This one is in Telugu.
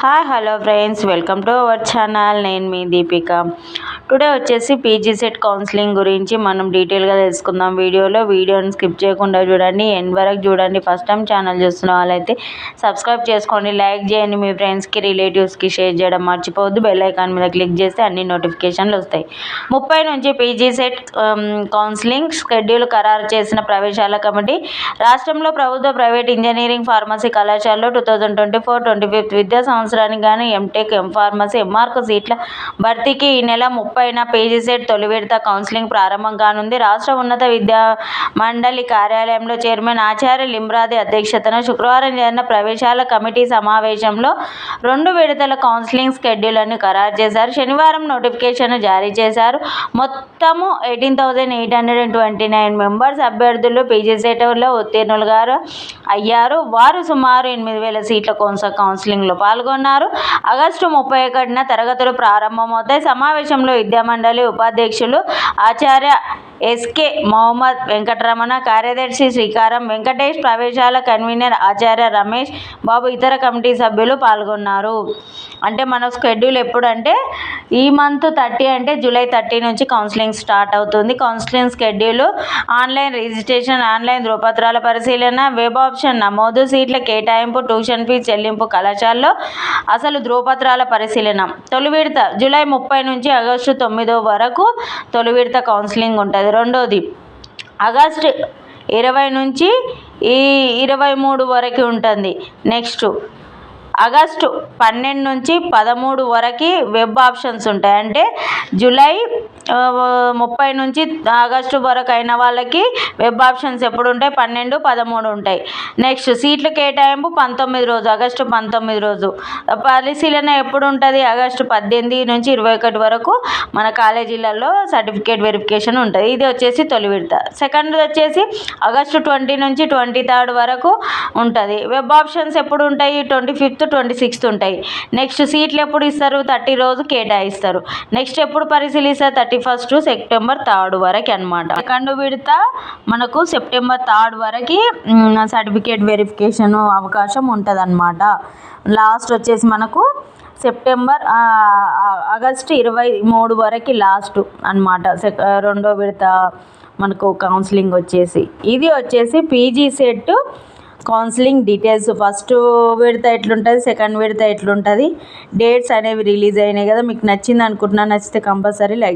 Hi hello friends. Welcome to our channel. నేను మీ దీపిక. టుడే వచ్చేసి పీజీ సెట్ కౌన్సిలింగ్ గురించి మనం డీటెయిల్గా తెలుసుకుందాం వీడియోలో. వీడియోని స్కిప్ చేయకుండా చూడండి ఎండ్ వరకు చూడండి. ఫస్ట్ టైం ఛానల్ చూస్తున్న వాళ్ళైతే సబ్స్క్రైబ్ చేసుకోండి లైక్ చేయండి. మీ ఫ్రెండ్స్కి రిలేటివ్స్కి షేర్ చేయడం మర్చిపోవద్దు. బెల్ ఐకాన్ మీద క్లిక్ చేస్తే అన్ని నోటిఫికేషన్లు వస్తాయి. ముప్పై నుంచి పీజీ సెట్ కౌన్సిలింగ్ షెడ్యూల్ ఖరారు చేసిన ప్రవేశాల కమిటీ రాష్ట్రంలో ప్రభుత్వ ప్రైవేట్ ఇంజనీరింగ్ ఫార్మసీ కళాశాలలో two thousand twenty four twenty fifth విద్యా సంవత్సరానికి గాను ఎంటెక్ ఎంఫార్మసీ ఎంఆర్కు సీట్ల భర్తీకి ఈ నెల ముప్పైన పేజీ సెట్ తొలి విడత కౌన్సిలింగ్ ప్రారంభం కానుంది. రాష్ట్ర ఉన్నత విద్యా మండలి కార్యాలయంలో చైర్మన్ ఆచార్య లింబ్రాది అధ్యక్షతన శుక్రవారం జరిగిన ప్రవేశాల కమిటీ సమావేశంలో రెండు విడతల కౌన్సిలింగ్ షెడ్యూల్ను ఖరారు చేశారు. శనివారం నోటిఫికేషన్ జారీ చేశారు. మొత్తము eighteen thousand eight hundred and twenty nine members అభ్యర్థులు పీజీ ఉత్తీర్ణులు గారు అయ్యారు. వారు సుమారు ఎనిమిది వేల సీట్ల కోసం కౌన్సిలింగ్లో పాల్గొన్నారు. ఆగస్టు ముప్పై ఒకటిన తరగతులు ప్రారంభమవుతాయి. సమావేశంలో విద్యామండలి ఉపాధ్యక్షులు ఆచార్య ఎస్కే మొహమ్మద్ వెంకటరమణ కార్యదర్శి శ్రీకారం వెంకటేష్ ప్రవేశాల కన్వీనర్ ఆచార్య రమేష్ బాబు ఇతర కమిటీ సభ్యులు పాల్గొన్నారు. అంటే మన షెడ్యూల్ ఎప్పుడంటే ఈ మంత్ థర్టీ అంటే జూలై థర్టీ నుంచి కౌన్సిలింగ్ స్టార్ట్ అవుతుంది. Counselling schedule online registration online ధృవపత్రాల పరిశీలన వెబ్ ఆప్షన్ నమోదు సీట్ల కేటాయింపు ట్యూషన్ ఫీజు చెల్లింపు కళాశాలలో అసలు ధృవపత్రాల పరిశీలన. తొలి విడత జూలై ముప్పై నుంచి ఆగస్టు తొమ్మిదో వరకు తొలి విడత కౌన్సిలింగ్ ఉంటుంది. రెండోది ఆగస్టు ఇరవై నుంచి ఈ ఇరవై మూడు వరకు ఉంటుంది. నెక్స్ట్ ఆగస్టు పన్నెండు నుంచి పదమూడు వరకు వెబ్ ఆప్షన్స్ ఉంటాయి. అంటే జూలై ముప్పై నుంచి ఆగస్టు వరకు అయిన వాళ్ళకి వెబ్ ఆప్షన్స్ ఎప్పుడు ఉంటాయి? పన్నెండు పదమూడు ఉంటాయి. నెక్స్ట్ సీట్ల కేటాయింపు పంతొమ్మిది రోజు ఆగస్టు పంతొమ్మిది రోజు. పరిశీలన ఎప్పుడు ఉంటుంది? ఆగస్టు పద్దెనిమిది నుంచి ఇరవై ఒకటి వరకు మన కాలేజీలలో సర్టిఫికేట్ వెరిఫికేషన్ ఉంటుంది. ఇది వచ్చేసి తొలి విడత. సెకండ్ వచ్చేసి ఆగస్టు ట్వంటీ నుంచి ట్వంటీ థర్డ్ వరకు ఉంటుంది. వెబ్ ఆప్షన్స్ ఎప్పుడు ఉంటాయి? ట్వంటీ ఫిఫ్త్ ట్వంటీ సిక్స్త్ ఉంటాయి. నెక్స్ట్ సీట్లు ఎప్పుడు ఇస్తారు? థర్టీ రోజు కేటాయిస్తారు. నెక్స్ట్ ఎప్పుడు పరిశీలిస్తారు? థర్టీ ఫస్ట్ సెప్టెంబర్ థర్డ్ వరకు అనమాట సెకండ్ విడత మనకు సెప్టెంబర్ థర్డ్ వరకు సర్టిఫికేట్ వెరిఫికేషన్ అవకాశం ఉంటుంది అనమాట లాస్ట్ వచ్చేసి మనకు సెప్టెంబర్ ఆగస్టు ఇరవై మూడు వరకు లాస్ట్ అనమాట రెండో విడత మనకు కౌన్సిలింగ్ వచ్చేసి. ఇది వచ్చేసి PG CET counselling details first విడత ఎట్లుంటుంది? సెకండ్ విడత ఎట్లుంటుంది? డేట్స్ అనేవి రిలీజ్ అయినాయి కదా. మీకు నచ్చింది అనుకుంటున్నా నచ్చితే కంపల్సరీ లైక్